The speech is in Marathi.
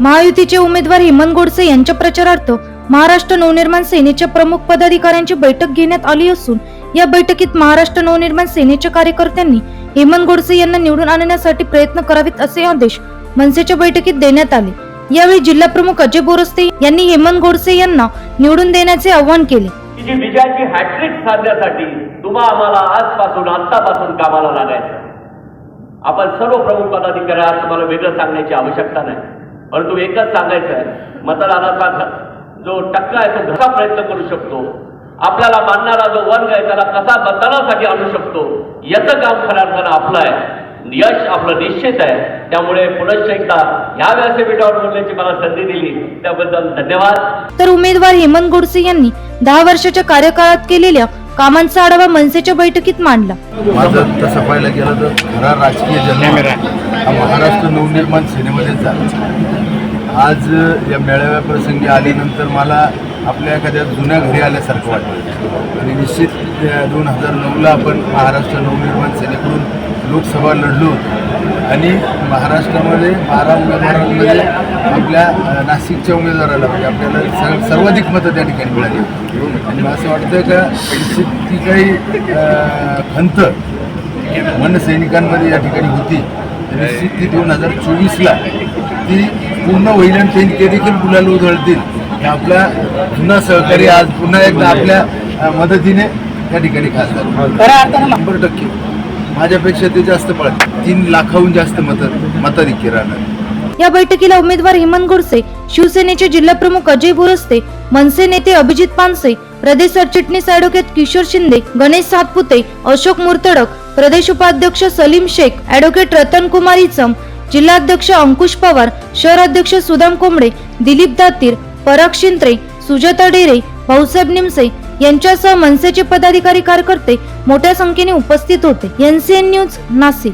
महायुतीचे उमेदवार हेमंत गोडसे यांच्या प्रचारार्थ महाराष्ट्र नवनिर्माण सेनेच्या प्रमुख पदाधिकाऱ्यांची बैठक घेण्यात आली असून या बैठकीत महाराष्ट्र नवनिर्माण सेनेच्या कार्यकर्त्यांनी हेमंत गोडसे यांना निवडून आणण्यासाठी प्रयत्न करावेत असे आदेश मनसेच्या बैठकीत देण्यात आले. यावेळी जिल्हा प्रमुख अजय बोरस्ते यांनी हेमंत गोडसे यांना निवडून देण्याचे आवाहन केले. जी विजयाची हॅट्रिक साधण्यासाठी तुम्हा आम्हाला आजपासून आतापासून कामाला लागायचं आपण सर्व प्रमुख पदाधिकारी तुम्हाला वेगळं सांगण्याची आवश्यकता नाही. परंतु एकच सांगायचं आहे मतदानाचा जो टक्का आहे तो कसा प्रयत्न करू शकतो. आपल्याला मानणारा जो वर्ग आहे त्याला कसा मतदानासाठी आणू शकतो याचं काम खऱ्या अर्थानं आपलं आहे. यश आपलं निश्चित आहे. त्यामुळे पुनश्च एकदा ह्या व्यासपीठावर बोलण्याची मला संधी दिली. त्याबद्दल धन्यवाद. तर उमेदवार हेमंत गोडसे यांनी दहा वर्षाच्या कार्यकाळात केलेल्या कामांचा आढावा मनसेच्या बैठकीत मांडला. माझं तसं पाहायला गेलं तर खरा राजकीय जन्म हा महाराष्ट्र नवनिर्माण सेनेमध्येच झाला. आज या मेळाव्या प्रसंगी आल्यानंतर मला आपल्या एखाद्या जुन्या घरी आल्यासारखं वाटतं. आणि निश्चित दोन हजार नऊला आपण महाराष्ट्र नवनिर्माण सेनेकडून लोकसभा लढलो आणि महाराष्ट्रामध्ये बारा उमेदवारांमध्ये आपल्या नाशिकच्या उमेदवाराला म्हणजे आपल्याला स- सर्वाधिक मतं त्या ठिकाणी मिळाली आणि मला असं वाटतं का निश्चित ती काही खंत मनसैनिकांमध्ये या ठिकाणी होती. निश्चित ती दोन हजार चोवीसला ती पूर्ण होईल आणि ते ते देखील गुलाल उधळतील. हे आपला जुना सहकारी आज पुन्हा एकदा आपल्या मदतीने या ठिकाणी खासदार शंभर टक्के. माझ्यापेक्षा ते जास्त पळत. तीन लाखाहून जास्त मत मताधिक्य राहणार. या बैठकीला उमेदवार हेमंत गोडसे शिवसेनेचे जिल्हा प्रमुख अजय बोरस्ते मनसे नेते अभिजित पानसे प्रदेश सरचिटणीस ॲडव्होकेट किशोर शिंदे गणेश सातपुते अशोक मुर्तडक प्रदेश उपाध्यक्ष सलीम शेख ॲडव्होकेट रतन कुमार इचम जिल्हाध्यक्ष अंकुश पवार शहराध्यक्ष सुदाम कोंबडे दिलीप दातीर पराग शिंत्रे सुजाता डेरे भाऊसाहेब निमसे यांच्यासह मनसेचे पदाधिकारी कार्यकर्ते मोठ्या संख्येने उपस्थित होते. NCN news Nashik.